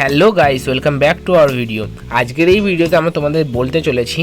Hello guys, welcome back to our video. আজকের এই ভিডিওতে আমরা তোমাদের বলতে চলেছি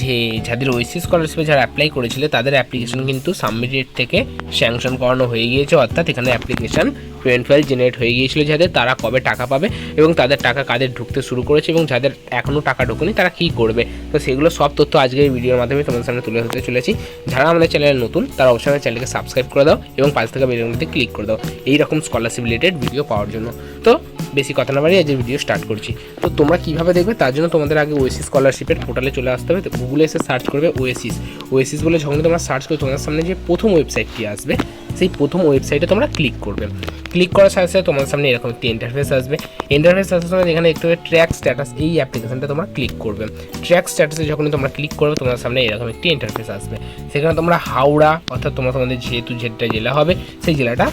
যে যাদের ওয়েসি স্কলারশিপে যারা অ্যাপ্লাই করেছিল, তাদের অ্যাপ্লিকেশন কিন্তু সাবমিটেড থেকে স্যাংশন করানো হয়ে গিয়েছে। অর্থাৎ এখানে অ্যাপ্লিকেশন পেমেন্ট ফাইল জেনারেট হয়ে গিয়েছিল যাদের, তারা কবে টাকা পাবে এবং তাদের টাকা কাদের ঢুকতে শুরু করেছে এবং যাদের এখনও টাকা ঢোকেনি, তারা কী করবে? তো সেগুলো সব তথ্য আজকের এই ভিডিওর মাধ্যমে তোমাদের সামনে তুলে ধরতে চলেছি। যারা আমাদের চ্যানেলে নতুন, তারা অবশ্যই আমাদের চ্যানেলকে সাবস্ক্রাইব করে দাও এবং পাঁচ থেকে বেলুনটিতে ক্লিক করে দাও। এই রকম স্কলারশিপ রিলেটেড ভিডিও পাওয়ার জন্য। তো বেশি কথা না বাড়িয়ে আজকের ভিডিও স্টার্ট করছি। তো তোমরা কীভাবে দেখবে? তার জন্য তোমাদের আগে ওয়েসিস স্কলারশিপের পোর্টালে চলে আসতে হবে। তো গুগলে এসে সার্চ করবে ওয়েসিস ওয়েসিস বলে যখন তোমরা সার্চ করবে তোমাদের সামনে যে প্রথম ওয়েবসাইটটি আসবে, সেই প্রথম ওয়েবসাইটে তোমরা ক্লিক করবে। ক্লিক করার সাথে সাথে তোমাদের সামনে এরকম একটি ইন্টারফেস আসবে। ইন্টারফেস আসার সময় এখানে একটু ট্র্যাক স্ট্যাটাস এই অ্যাপ্লিকেশনটা তোমরা ক্লিক করবে। ট্র্যাক স্ট্যাটাসে যখন তোমরা ক্লিক করবে তোমার সামনে এরকম একটি ইন্টারফেস আসবে। সেখানে তোমরা হাওড়া, অর্থাৎ তোমরা তোমাদের যেহেতু যেটা জেলা হবে, সেই জেলাটা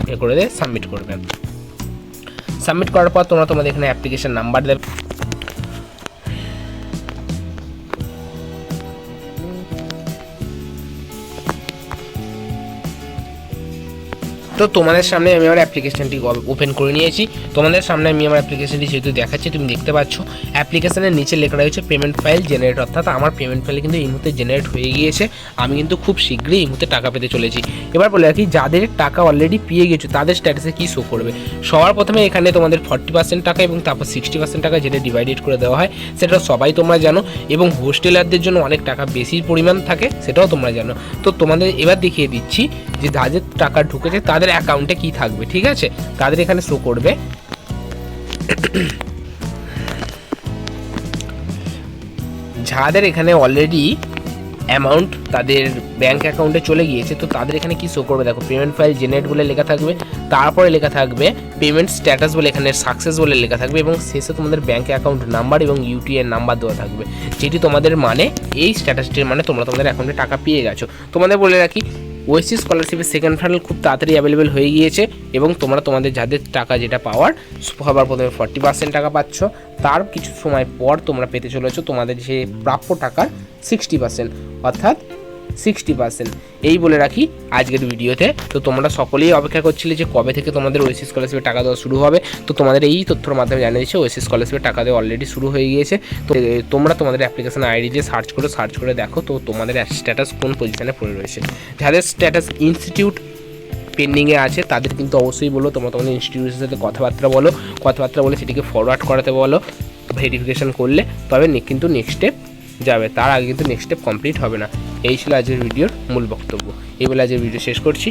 ওকে করে দিয়ে সাবমিট করবে। সাবমিট করার পর তোমরা তোমাদের এখানে অ্যাপ্লিকেশন নাম্বার দেবে। তো তোমাদের সামনে আমি আমার অ্যাপ্লিকেশনটি ওপেন করে নিয়েছি। তোমাদের সামনে আমি আমার অ্যাপ্লিকেশনটি যেহেতু দেখাচ্ছি, তুমি দেখতে পাচ্ছ অ্যাপ্লিকেশনের নিচে লেখা রয়েছে পেমেন্ট ফাইল জেনারেট অর্থাৎ আমার পেমেন্ট ফাইল কিন্তু এই মুহূর্তে জেনারেট হয়ে গিয়েছে। আমি কিন্তু খুব শীঘ্রই এই মুহূর্তে টাকা পেতে চলেছি। এবার বলে রাখি, যাদের টাকা অলরেডি পেয়ে গেছো, তাদের স্ট্যাটাসে কী শো করবে? সবার প্রথমে এখানে তোমাদের ফর্টি পার্সেন্ট টাকা এবং তারপর সিক্সটি পার্সেন্ট টাকা যেটা ডিভাইডেড করে দেওয়া হয়, সেটা সবাই তোমরা জানো এবং হোস্টেলারদের জন্য অনেক টাকা বেশি পরিমাণ থাকে, সেটাও তোমরা জানো। তো তোমাদের এবার দেখিয়ে দিচ্ছি যে যাদের টাকা ঢুকেছে, তাদের অ্যাকাউন্টে কি থাকবে, ঠিক আছে? তাদের এখানে শো করবে। যাদের এখানে অলরেডি অ্যামাউন্ট তাদের ব্যাংক অ্যাকাউন্টে চলে গিয়েছে, তো তাদের এখানে কি শো করবে? দেখো পেমেন্ট ফাইল জেনারেট বলে লেখা থাকবে, তারপরে লেখা থাকবে পেমেন্ট স্ট্যাটাস বলে এখানে সাকসেস বলে লেখা থাকবে এবং শেষে তোমাদের ব্যাঙ্ক অ্যাকাউন্ট নাম্বার এবং ইউটিআই নাম্বার দেওয়া থাকবে। যেটি তোমাদের মানে এই স্ট্যাটাসটির মানে তোমরা তোমাদের অ্যাকাউন্টে টাকা পেয়ে গেছো। তোমাদের বলে রাখি ওয়েসি স্কলারশিপের সেকেন্ড ফাইনাল খুব তাড়াতাড়ি অ্যাভেলেবেল হয়ে গিয়েছে এবং তোমরা তোমাদের যাদের টাকা যেটা পাওয়ার সবার প্রথমে ফর্টি পার্সেন্ট টাকা পাচ্ছ। তার কিছু সময় পর তোমরা পেতে চলেছো তোমাদের যে প্রাপ্য টাকার সিক্সটি পার্সেন্ট অর্থাৎ সিক্সটি পার্সেন্ট এই বলে রাখি আজকের ভিডিওতে। তো তোমরা সকলেই অপেক্ষা করছিলে যে কবে থেকে তোমাদের ওয়েসি স্কলারশিপের টাকা দেওয়া শুরু হবে। তো তোমাদের এই তথ্যর মাধ্যমে জানিয়ে দিচ্ছে ওয়েসি স্কলারশিপের টাকা দেওয়া অলরেডি শুরু হয়ে গিয়েছে। তো তোমরা তোমাদের অ্যাপ্লিকেশন আইডি দিয়ে সার্চ করে সার্চ করে দেখো তো তোমাদের স্ট্যাটাস কোন পজিশনে পড়ে রয়েছে। যাদের স্ট্যাটাস ইনস্টিটিউট পেন্ডিংয়ে আছে, তাদের কিন্তু অবশ্যই বলো, তোমরা তোমাদের ইনস্টিটিউটের সাথে কথাবার্তা বলো। কথাবার্তা বলে সেটিকে ফরওয়ার্ড করাতে বলো ভেরিফিকেশন করলে, তবে কিন্তু নেক্সট স্টেপ যাবে। তার আগে কিন্তু নেক্সট স্টেপ কমপ্লিট হবে না। এই ছিল আজকের ভিডিওর মূল বক্তব্য। এই বলে আজকের ভিডিও শেষ করছি।